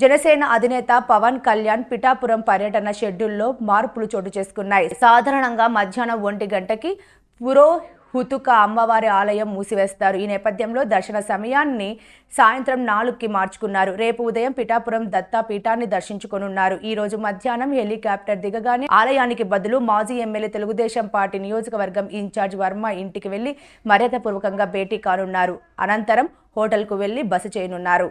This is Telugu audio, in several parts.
జనసేన అధినేత పవన్ కళ్యాణ్ పిఠాపురం పర్యటన షెడ్యూల్లో మార్పులు చోటు చేసుకున్నాయి. సాధారణంగా మధ్యాహ్నం ఒంటి గంటకి పురోహుతుక అమ్మవారి ఆలయం మూసివేస్తారు. ఈ నేపథ్యంలో దర్శన సమయాన్ని సాయంత్రం నాలుగుకి మార్చుకున్నారు. రేపు ఉదయం పిఠాపురం దత్తా పీఠాన్ని దర్శించుకోనున్నారు. ఈ రోజు మధ్యాహ్నం హెలికాప్టర్ దిగగానే ఆలయానికి బదులు మాజీ ఎమ్మెల్యే తెలుగుదేశం పార్టీ నియోజకవర్గం ఇన్ఛార్జ్ వర్మ ఇంటికి వెళ్ళి మర్యాదపూర్వకంగా భేటీ కానున్నారు. అనంతరం హోటల్కు వెళ్ళి బస చేయనున్నారు.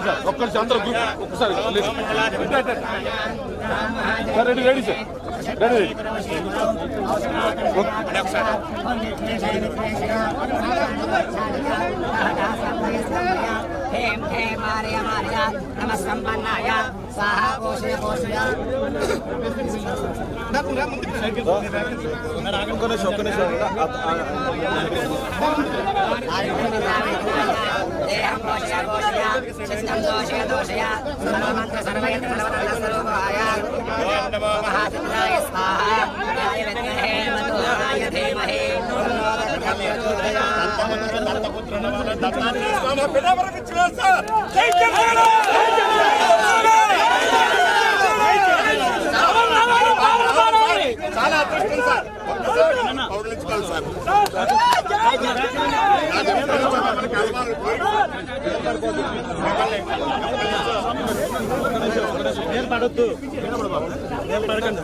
ఒక్కసారి సార్ ఒక్కసారి అందరూ గ్రూప్ ఒక్కసారి sir ready ready sir ready ఒక్క నిమిషం చాలా అదృష్టం సార్ ఒక్కసారి ఇచ్చుకోవాలి సార్ నేను పడద్దు నేను పడకండి